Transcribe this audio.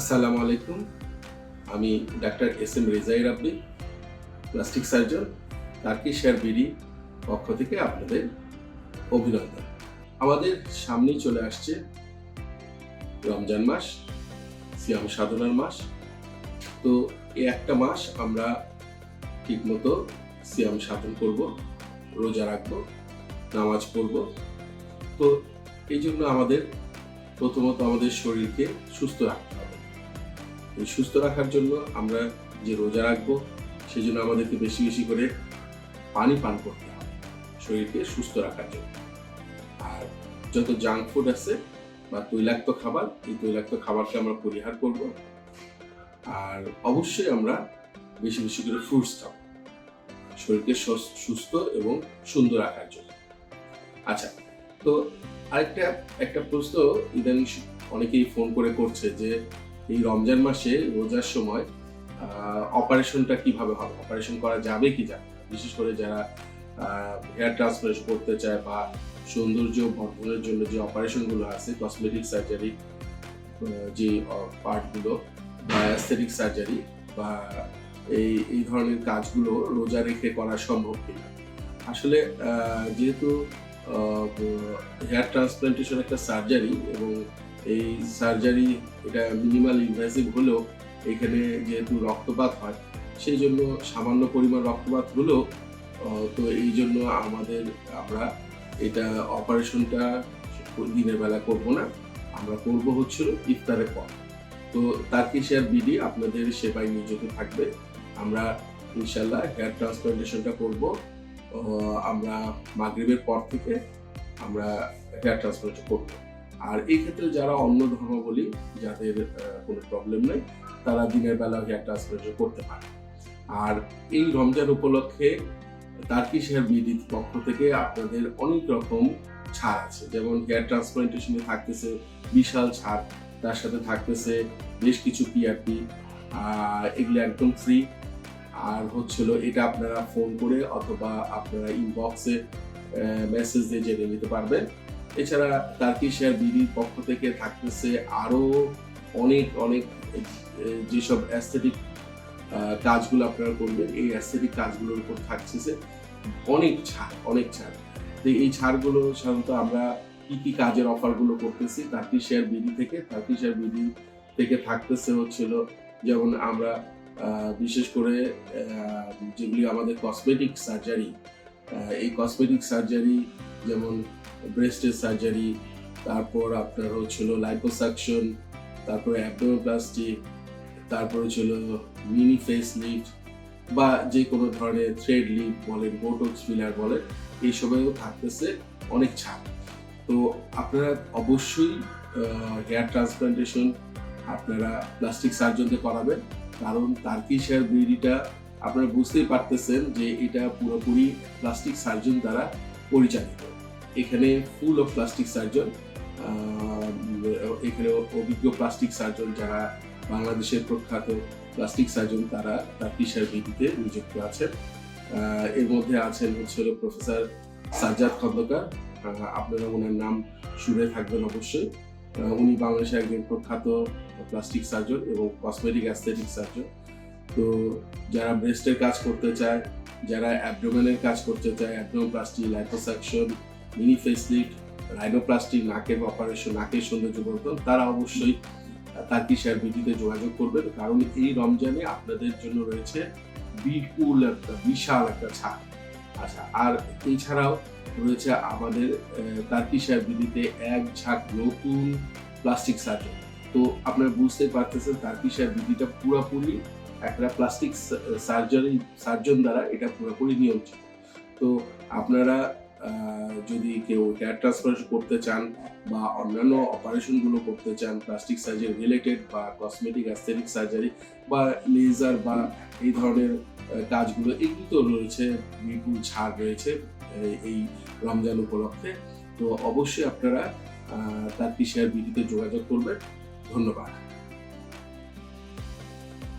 আসসালামু আলাইকুম। আমি doctor S M Rezai Rabbi plastic surgeon Turkish share BD পক্ষ থেকে আপনাদের অভিনন্দন। আমাদের সামনেই চলে আসছে রমজান মাস, সিয়াম সাধনার মাস। তো এই একটা মাস আমরা ঠিকমতো সিয়াম সাধন করব, রোজা রাখব, নামাজ পড়ব। তো এই জন্য আমাদের প্রথমত আমাদের শরীরকে সুস্থ রাখতে হবে। সুস্থ রাখার জন্য আমরা যে রোজা রাখব সেই জন্য আমাদেরকে বেশি বেশি করে পানি পান করতে হবে। শরীরকে সুস্থ রাখার জন্য। আর যত জাঙ্ক ফুড আছে বা তৈলাক্ত খাবার, এই তৈলাক্ত খাবারকে আমরা পরিহার করব। আর অবশ্যই আমরা বেশি বেশি করে ফ্রুটস খাব। শরীরকে সুস্থ এবং সুন্দর রাখার জন্য। আচ্ছা তো আরেকটা, একটা প্রশ্ন ইদানিং অনেকেই ফোন করে করছে যে এই রমজান মাসে রোজার সময় অপারেশনটা কীভাবে হবে অপারেশন করা যাবে কি যাবে? বিশেষ করে যারা হেয়ার ট্রান্সপ্লান্টেশন করতে চায় বা সৌন্দর্য বর্ধনের জন্য যে অপারেশনগুলো আছে কসমেটিক সার্জারি যে পার্টগুলো বা অ্যাস্থেটিক সার্জারি বা এই এই ধরনের কাজগুলো রোজা রেখে করা সম্ভব কিনা আসলে যেহেতু হেয়ার ট্রান্সপ্লান্টেশন একটা সার্জারি এবং এই সার্জারি এটা মিনিমাল ইনভেসিভ হলেও এখানে যেহেতু রক্তপাত হয়, সেই জন্য সামান্য পরিমাণ রক্তপাত হলেও তো এই জন্য আমাদের আমরা এটা অপারেশনটা দিনের বেলা করব না, আমরা করব হচ্ছিল ইফতারের পর। তো তার কি শেয়ার বিডি আপনাদের সেবায় নিয়োজিত থাকবে। আমরা ইনশাল্লাহ হেয়ার ট্রান্সপ্লান্টেশনটা করব। আমরা মাগরিবের পর থেকে আমরা হেয়ার ট্রান্সপ্লান্ট করব। আর এই ক্ষেত্রে যারা অন্য ধর্মাবলী, যাদের কোনো প্রবলেম নেই, তারা দিনের বেলা হেয়ার ট্রান্সপ্লান্ট করতে পারে। আর এই রমজান উপলক্ষে তার্কি শেয়ার বিডির পক্ষ থেকে আপনাদের অনেক রকম ছাড় আছে। যেমন হেয়ার ট্রান্সপ্লান্টেশনে থাকতেছে বিশাল ছাড়, তার সাথে থাকতেছে বেশ কিছু পিআরপি এগুলো একদম ফ্রি আর হচ্ছিল এটা আপনারা ফোন করে অথবা আপনারা ইনবক্সে মেসেজ দিয়ে জেনে নিতে পারবেন। এছাড়া টার্কি শেয়ার বিডির পক্ষ থেকে থাকতেছে আরও অনেক অনেক যেসব অ্যাস্থেটিক কাজগুলো আপনারা করবেন, এই অ্যাস্থেটিক কাজগুলোর উপর থাকতেছে অনেক ছাড় অনেক ছাড়। তো এই ছাড়গুলো সাধারণত আমরা কি কি কাজের অফারগুলো করতেছি টার্কি শেয়ার বিডি থেকে টার্কি শেয়ার বিডি থেকে থাকতেছে হচ্ছিল যেমন আমরা বিশেষ করে যেগুলি আমাদের কসমেটিক সার্জারি এই কসমেটিক সার্জারি যেমন ব্রেস্টের সার্জারি তারপর আপনার হচ্ছিল লাইপোসাকশন তারপরে অ্যাবডোমোপ্লাস্টি তারপর ছিল মিনি ফেস লিফট বা যে কোনো ধরনের থ্রেড লিফট বলেন বোটক্স ফিলার বলেন, এই এইসবেও থাকতেছে অনেক ছাড়। তো আপনারা অবশ্যই হেয়ার ট্রান্সপ্লান্টেশন আপনারা প্লাস্টিক সার্জনকে করাবেন, কারণ তার্কি শেয়ার বিডিটা আপনারা বুঝতেই পারতেছেন যে এটা পুরোপুরি প্লাস্টিক সার্জন দ্বারা পরিচালিত। এখানে ফুল অফ প্লাস্টিক সার্জন এখানে অভিজ্ঞ প্লাস্টিক সার্জন যারা বাংলাদেশের প্রখ্যাত প্লাস্টিক সার্জন তারা তার কিসার বিধিতে নিযুক্ত আছেন। এর মধ্যে আছেন হচ্ছে প্রফেসর সাজ্জাদ খন্দকার। আপনারা ওনার নাম শুনে থাকবেন অবশ্যই। উনি বাংলাদেশের একজন প্রখ্যাত প্লাস্টিক সার্জন এবং কসমেটিক অ্যাস্থেটিক সার্জন তো যারা ব্রেস্টের কাজ করতে চায়, যারা অ্যাবডোমেনের কাজ করতে চায় abdominoplasty liposuction mini facelift rhinoplasty নাকের অপারেশন নাকের সৌন্দর্য বর্ধন, তারা অবশ্যই তার্কি শেয়ার বিডিতে যোগাযোগ করবেন। কারণ এই রমজানে আপনাদের জন্য রয়েছে বিপুল একটা, বিশাল একটা ছাড়। আচ্ছা আর এছাড়াও রয়েছে আমাদের তার্কি শেয়ার বিডিতে এক ঝাঁক নতুন প্লাস্টিক সার্জন তো আপনারা বুঝতে পারতেছেন তার্কি শেয়ার বিডিটা পুরোপুরি একটা প্লাস্টিক সার্জারি সার্জন দ্বারা এটা পুরোপুরি নিয়ন্ত্রিত। তো আপনারা যদি কেউ হেয়ার ট্রান্সপ্লান্ট করতে চান বা অন্যান্য অপারেশনগুলো করতে চান প্লাস্টিক সার্জারি রিলেটেড বা কসমেটিক অ্যাস্থেটিক সার্জারি বা লেজার বা এই ধরনের কাজগুলো, এগুলো তো রয়েছে, বিপুল ছাড় রয়েছে, এই- রমজান উপলক্ষে। তো অবশ্যই আপনারা তার শেয়ার ভিডিওতে যোগাযোগ করবেন। ধন্যবাদ।